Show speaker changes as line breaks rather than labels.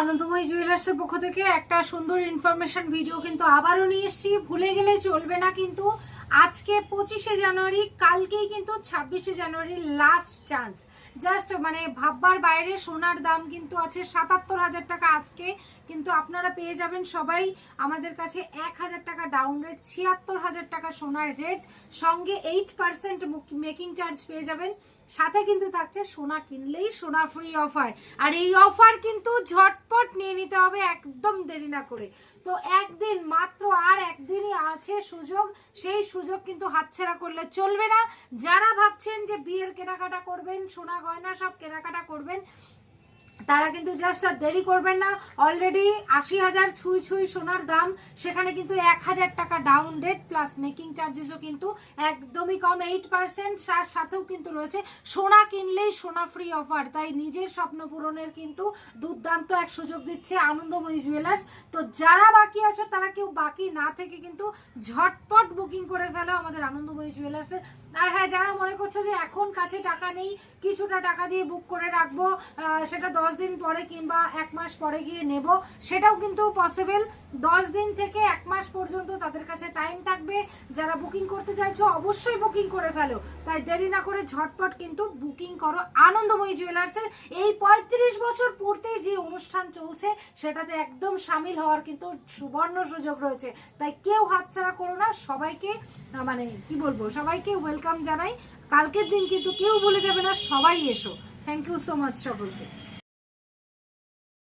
আনন্দময় জুয়েলার্সের পক্ষ থেকে একটা সুন্দর ইনফরমেশন ভিডিও কিন্তু আবারও নিয়ে এসেছি। ভুলে গেলে চলবে না কিন্তু আজকে পঁচিশে জানুয়ারি, কালকেই কিন্তু ছাব্বিশে জানুয়ারি লাস্ট চান্স জাস্ট মানে ভাববার বাইরে সোনার দাম কিন্তু আছে সাতাত্তর হাজার টাকা আজকে। কিন্তু আপনারা পেয়ে যাবেন সবাই আমাদের কাছে এক হাজার টাকা ডাউন রেট ছিয়াত্তর হাজার টাকা সোনার রেট সঙ্গে এইট পার্সেন্ট মেকিং চার্জ পেয়ে যাবেন। সাথে কিন্তু থাকছে সোনা কিনলেই সোনা ফ্রি অফার আর এই অফার কিন্তু ঝটপট নিয়ে নিতে হবে, একদম দেরি না করে। তো একদিন মাত্র আর একদিনই আছে সুযোগ, সেই সুযোগ কিন্তু হাতছাড়া করলে চলবে না। যারা ভাবছেন যে বিয়ের কেনাকাটা করবেন, সোনা গয়না সব কেনাকাটা করবেন তারা কিন্তু জাস্ট আর দেরি করবেন না। অলরেডি আশি হাজার ছুঁই ছুঁই সোনার দাম। সেখানে কিন্তু এক হাজার টাকা ডাউন রেট প্লাস মেকিং চার্জেসও কিন্তু একদমই কম। এইট পার্সেন্ট তার সাথেও কিন্তু রয়েছে। সোনা কিনলেই সোনা ফ্রি অফার তাই নিজের স্বপ্ন পূরণের কিন্তু দুর্দান্ত এক সুযোগ দিচ্ছে আনন্দময়ী জুয়েলার্স তো যারা বাকি আছো, তারা কেউ বাকি না থেকে কিন্তু ঝটপট বুকিং করে ফেলো আমাদের আনন্দময়ী জুয়েলার্সের আর হ্যাঁ যারা মনে করছ যে এখন কাছে টাকা নেই, কিছুটা টাকা দিয়ে বুক করে রাখব সেটা দশ দিন পরে কিংবা এক মাস পরে গিয়ে নেব, সেটাও কিন্তু পসিবল দশ দিন থেকে এক মাস পর্যন্ত তাদের কাছে টাইম থাকবে। যারা বুকিং করতে চাইছো, অবশ্যই বুকিং করে ফেলো। তাই দেরি না করে ঝটপট কিন্তু বুকিং করো আনন্দময়ী জুয়েলার্সের এই পঁয়ত্রিশ বছর পূর্তেই যে অনুষ্ঠান চলছে, সেটাতে একদম সামিল হওয়ার কিন্তু সুবর্ণ সুযোগ রয়েছে। তাই কেউ হাতছাড়া করো না, সবাইকে মানে কি বলব, সবাইকে ওয়েলকাম জানাই। কালকের দিন কিন্তু কেউ বলে যাবে না, সবাই এসো। থ্যাংক ইউ সো মাচ সকলকে।